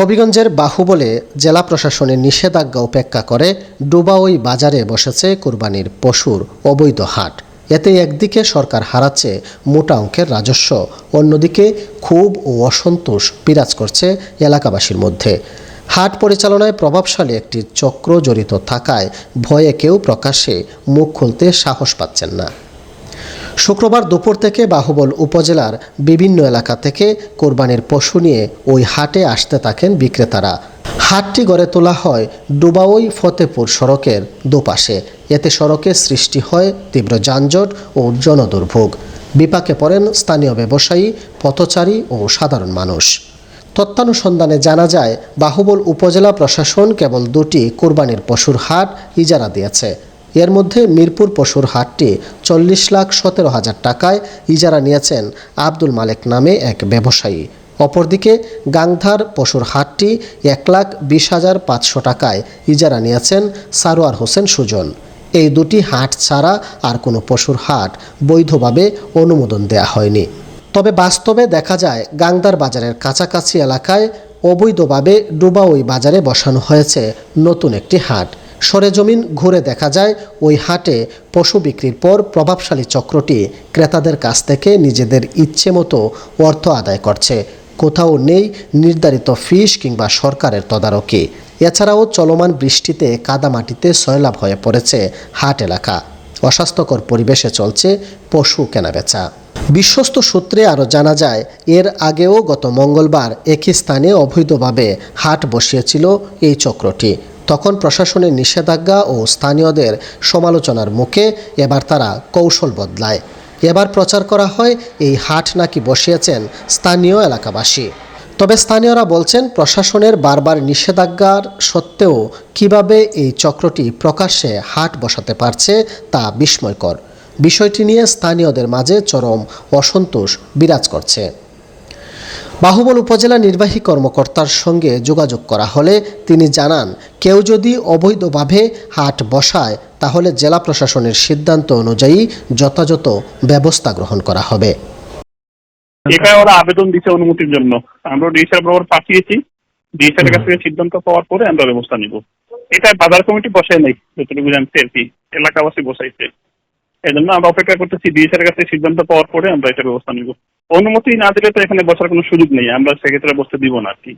হবিগঞ্জের বাহুবলে জেলা প্রশাসনের নিষেধাজ্ঞা উপেক্ষা করে ডুবাওই বাজারে বসেছে কোরবানির পশুর অবৈধ হাট। এতে একদিকে সরকার হারাচ্ছে মোটা অঙ্কের রাজস্ব, অন্যদিকে ক্ষোভ ও অসন্তোষ বিরাজ করছে এলাকাবাসীর মধ্যে। হাট পরিচালনায় প্রভাবশালী একটি চক্র জড়িত থাকায় ভয়ে কেউ প্রকাশ্যে মুখ খুলতে সাহস পাচ্ছেন না। শুক্রবার দুপুর থেকে বাহুবল উপজেলার বিভিন্ন এলাকা থেকে কোরবানির পশু নিয়ে ওই হাটে আসতে থাকেন বিক্রেতারা। হাটটি গড়ে তোলা হয় ডুবাওই ফতেপুর সড়কের দুপাশে। এতে সড়কে সৃষ্টি হয় তীব্র যানজট ও জনদুর্ভোগ। বিপাকে পড়েন স্থানীয় ব্যবসায়ী, পথচারী ও সাধারণ মানুষ। তত্ত্বানুসন্ধানে জানা যায়, বাহুবল উপজেলা প্রশাসন কেবল দুটি কোরবানির পশুর হাট ইজারা দিয়েছে। এর মধ্যে মিরপুর পশুর হাটটি চল্লিশ লাখ সতেরো হাজার টাকায় ইজারা নিয়েছেন আব্দুল মালেক নামে এক ব্যবসায়ী। অপরদিকে গাংধার পশুর হাটটি এক লাখ বিশ হাজার পাঁচশো টাকায় ইজারা নিয়েছেন সারোয়ার হোসেন সুজন। এই দুটি হাট ছাড়া আর কোনো পশুর হাট বৈধভাবে অনুমোদন দেয়া হয়নি। তবে বাস্তবে দেখা যায় গাংদার বাজারের কাছাকাছি এলাকায় অবৈধভাবে ডুবাওই বাজারে বসানো হয়েছে নতুন একটি হাট। সরেজমিন ঘুরে দেখা যায় ওই হাটে পশু বিক্রির পর প্রভাবশালী চক্রটি ক্রেতাদের কাছ থেকে নিজেদের ইচ্ছে মতো অর্থ আদায় করছে। কোথাও নেই নির্ধারিত ফিস কিংবা সরকারের তদারকি। এছাড়াও চলমান বৃষ্টিতে কাদামাটিতে সয়লাভ হয়ে পড়েছে হাট এলাকা। অস্বাস্থ্যকর পরিবেশে চলছে পশু কেনাবেচা। বিশ্বস্ত সূত্রে আরও জানা যায়, এর আগেও গত মঙ্গলবার একই স্থানে অবৈধভাবে হাট বসিয়েছিল এই চক্রটি। তখন প্রশাসনের নিষেধাজ্ঞা ও স্থানীয়দের সমালোচনার মুখে এবার তারা কৌশল বদলায়। এবার প্রচার করা হয় এই হাট নাকি বসিয়েছেন স্থানীয় এলাকাবাসী। তবে স্থানীয়রা বলছেন, প্রশাসনের বারবার নিষেধাজ্ঞার সত্ত্বেও কীভাবে এই চক্রটি প্রকাশ্যে হাট বসাতে পারছে তা বিস্ময়কর। বিষয়টি নিয়ে স্থানীয়দের মাঝে চরম অসন্তোষ বিরাজ করছে। বাহুবল উপজেলা নির্বাহী কর্মকর্তার সঙ্গে যোগাযোগ করা হলে তিনি জানান, কেউ যদি অবৈধভাবে হাট বসায়, তাহলে জেলা প্রশাসনের সিদ্ধান্ত অনুযায়ী যথাযথ ব্যবস্থা গ্রহণ করা হবে। এটা ওরা আবেদন দিচ্ছে অনুমতির জন্য। আমরা ডিএসআর বরাবর পাঠিয়েছি। ডিএসআর কাছ থেকে সিদ্ধান্ত পাওয়ার পরে আমরা ব্যবস্থা নিব। এটা বাজার কমিটি বসায় নাই, যতটুকু জানছি আর কি। এলাকাবাসী বসাইছে। এই জন্য আমরা অপেক্ষা করতেছি ডিএসআর এর কাছে সিদ্ধান্ত পাওয়ার পরে আমরা এটা ব্যবস্থা নিব। অনুমতি না দিলে তো এখানে বসার কোনো সুযোগ নেই, আমরা সেক্ষেত্রে বসতে দিব না আর কি।